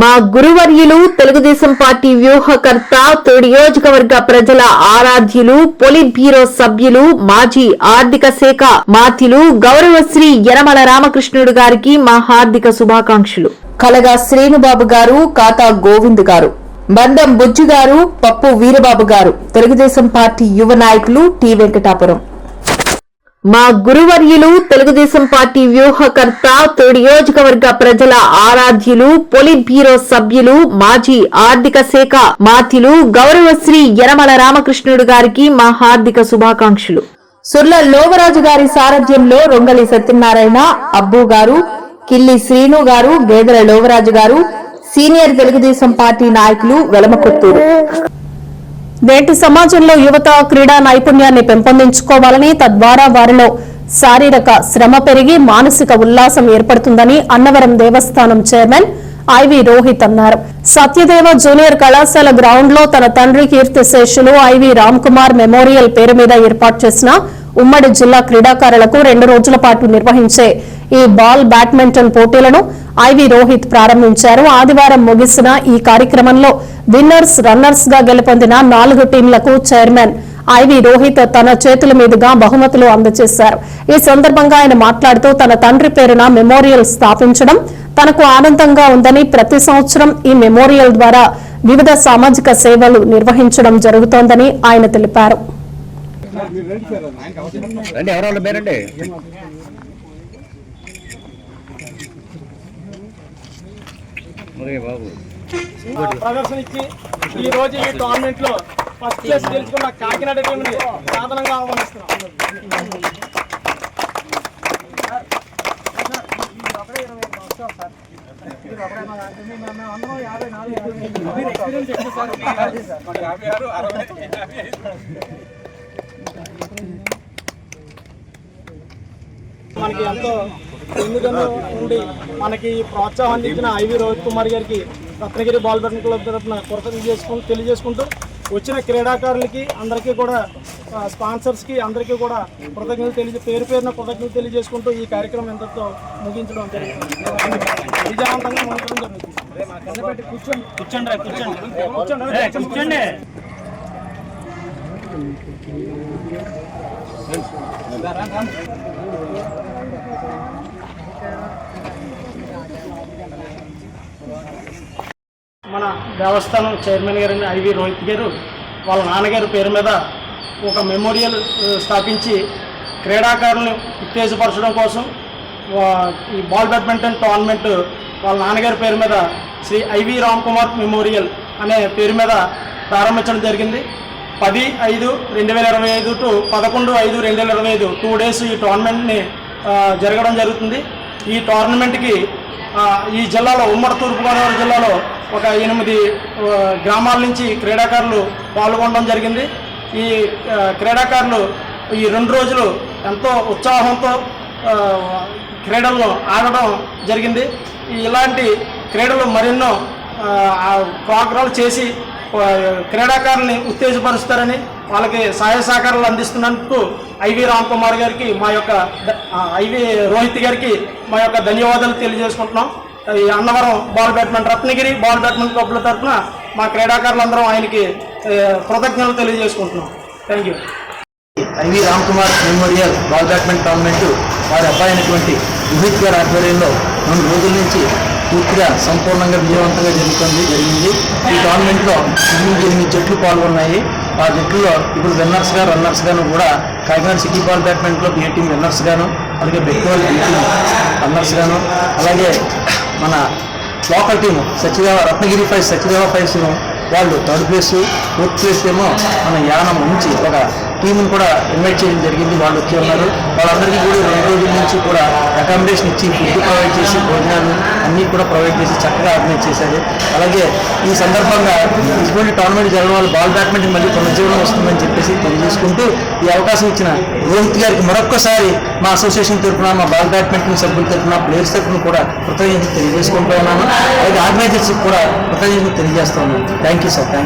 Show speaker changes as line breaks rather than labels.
మా గురువర్యులు తెలుగుదేశం పార్టీ వ్యూహకర్త నియోజకవర్గ ప్రజల ఆరాధ్యులు పొలిట్ బ్యూరో సభ్యులు మాజీ ఆర్థిక శాఖ మాతిలు గౌరవశ్రీ యనమల రామకృష్ణుడు గారికి మా హార్దిక శుభాకాంక్షలు. కలగా శ్రీనుబాబు గారు కాతా గోవింద్ గారు. బందం బుజ్జు గారు పప్పు వీరబాబు గారు. తెలుగుదేశం పార్టీ యువ నాయకులు టి వెంకటాపురం. మా గురువర్యులు తెలుగుదేశం పార్టీ వ్యూహకర్త నియోజకవర్గ ప్రజల ఆరాధ్యులు పొలిట్ బ్యూరో సభ్యులు మాజీ ఆర్థిక శాఖ మాత్యులు గౌరవశ్రీ యనమల రామకృష్ణుడు గారికి మా హార్దిక శుభాకాంక్షలు. సుర్ల లోవరాజు గారి సారథ్యంలో రొంగలి సత్యనారాయణ అబ్బు గారు కిల్లి శ్రీను గారు గేదెల లోవరాజు గారు సీనియర్ తెలుగుదేశం పార్టీ నాయకులు వెలమకొత్తూరు.
నేటి సమాజంలో యువత క్రీడా నైపుణ్యాన్ని పెంపొందించుకోవాలని తద్వారా వారిలో శారీరక శ్రమ పెరిగి మానసిక ఉల్లాసం ఏర్పడుతుందని అన్నవరం దేవస్థానం చైర్మన్ ఐవి రోహిత్ అన్నారు. సత్యదేవ జూనియర్ కళాశాల గ్రౌండ్లో తన తండ్రి కీర్తిశేషులు ఐవి రామ్ కుమార్ మెమోరియల్ పేరు మీద ఏర్పాటు చేసిన ఉమ్మడి జిల్లా క్రీడాకారులకు రెండు రోజుల పాటు నిర్వహించే ఈ బాల్ బ్యాడ్మింటన్ పోటీలను ఐవి రోహిత్ ప్రారంభించారు. ఆదివారం ముగిసిన ఈ కార్యక్రమంలో విన్నర్స్ రన్నర్స్గా గెలుపొందిన నాలుగు టీంలకు చైర్మన్ ఐవి రోహిత్ తన చేతుల మీదుగా బహుమతులు అందజేశారు. ఈ సందర్భంగా ఆయన మాట్లాడుతూ తన తండ్రి పేరున మెమోరియల్ స్థాపించడం తనకు ఆనందంగా ఉందని ప్రతి సంవత్సరం ఈ మెమోరియల్ ద్వారా వివిధ సామాజిక సేవలు నిర్వహించడం జరుగుతోందని ఆయన తెలిపారు.
ప్రదర్శన ఇచ్చి ఈ రోజు ఈ టోర్నమెంట్లో ఫస్ట్ ప్లేస్ గెలుచుకున్న కాకినాడ టీం ని సాధనంగా ఆహ్వానిస్తున్నాం. మనకి ఎంతో ఎందుకనో ఉండి మనకి ప్రోత్సాహం అందించిన ఐవి రోహిత్ కుమార్ గారికి రత్నగిరి బాల్ బ్యాడ్మింటన్ క్లబ్ తరఫున కృతజ్ఞత చేసుకుంటూ తెలియజేసుకుంటూ వచ్చిన క్రీడాకారులకి అందరికీ కూడా స్పాన్సర్స్కి అందరికీ కూడా కృతజ్ఞతలు తెలియ పేరు పేరున కృతజ్ఞతలు తెలియజేసుకుంటూ ఈ కార్యక్రమం ఎంతతో ముగించడం జరుగుతుంది విజయవంతంగా ముగించడం జరుగుతుంది కూర్చోండి. కూర్చోండి కూర్చోండి. కూర్చోండి మన దేవస్థానం చైర్మన్ గారు ఐవి రోహిత్ గారు వాళ్ళ నాన్నగారి పేరు మీద ఒక మెమోరియల్ స్థాపించి క్రీడాకారులను ఉత్తేజపరచడం కోసం ఈ బాల్ బ్యాడ్మింటన్ టోర్నమెంట్ వాళ్ళ నాన్నగారి పేరు మీద శ్రీ ఐవి రామ్ కుమార్ మెమోరియల్ అనే పేరు మీద ప్రారంభించడం జరిగింది. పది ఐదు రెండు వేల ఇరవై ఐదు టు పదకొండు ఐదు రెండు వేల ఇరవై ఐదు టూ డేస్ ఈ టోర్నమెంట్ని జరగడం జరుగుతుంది. ఈ టోర్నమెంట్కి ఈ జిల్లాలో ఉమ్మడి తూర్పుగోదావరి జిల్లాలో ఒక ఎనిమిది గ్రామాల నుంచి క్రీడాకారులు పాల్గొనడం జరిగింది. ఈ క్రీడాకారులు ఈ రెండు రోజులు ఎంతో ఉత్సాహంతో క్రీడలను ఆడడం జరిగింది. ఇలాంటి క్రీడలు మరెన్నో ప్రోగ్రాలు చేసి క్రీడాకారుల్ని ఉత్తేజపరుస్తారని వాళ్ళకి సహాయ సహకారాలు అందిస్తున్నందుకు ఐవి రామ్ కుమార్ గారికి మా యొక్క ఐవి రోహిత్ గారికి మా యొక్క ధన్యవాదాలు తెలియజేసుకుంటున్నాం. ఈ Annavaram ball badminton Ratnagiri ball badminton క్లబ్ల తరఫున మా క్రీడాకారులందరం ఆయనకి కృతజ్ఞతలు తెలియజేసుకుంటున్నాం. Thank you
IV Ram Kumar memorial ball badminton tournament వారి అబ్బాయి అయినటువంటి రోహిత్ గారి ఆధ్వర్యంలో రెండు రోజుల నుంచి పూర్తిగా సంపూర్ణంగా విజయవంతంగా జరుగుతుంది జరిగింది. ఈ టోర్నమెంట్లో ఎనిమిది ఎనిమిది జట్లు పాల్గొన్నాయి. ఆ జట్లలో ఇప్పుడు విన్నర్స్గా రన్నర్స్ గాను కూడా Kakinada city ball badminton club A team winners గాను అలాగే బెక్కోల్ ఏ టీం రన్నర్స్ గాను అలాగే మన local team Satyadeva Ratnagiri fives Satyadeva ఫైవ్స్ను వాళ్ళు థర్డ్ ప్లేస్ ఫోర్త్ ప్లేస్ ఏమో మన యానం నుంచి ఒక టీంని కూడా ఇన్వైట్ చేయడం జరిగింది. వాళ్ళు వచ్చి ఉన్నారు. వాళ్ళందరికీ కూడా రెండు రోజుల నుంచి కూడా అకామిడేషన్ ఇచ్చి ఫుడ్ ప్రొవైడ్ చేసి భోజనాలు అన్నీ కూడా ప్రొవైడ్ చేసి చక్కగా ఆర్గనైజ్ చేశారు. అలాగే ఈ సందర్భంగా ఇటువంటి టోర్నమెంట్ జరగడం వల్ల బాల్ బ్యాడ్మింటన్ మళ్ళీ పునర్జీవనం వస్తుందని చెప్పేసి తెలియజేసుకుంటూ ఈ అవకాశం ఇచ్చిన రోహిత్ గారికి మరొక్కసారి మా అసోసియేషన్ తరఫున మా బాల్ బ్యాడ్మింటన్ సభ్యుల తరఫున ప్లేయర్స్ తరఫున కూడా కృతజ్ఞతలు తెలియజేసుకుంటూ ఉన్నాను. అలాగే ఆర్గనైజర్స్కి కూడా కృతజ్ఞతలు తెలియజేస్తూ ఉన్నాను. Thank you sir thank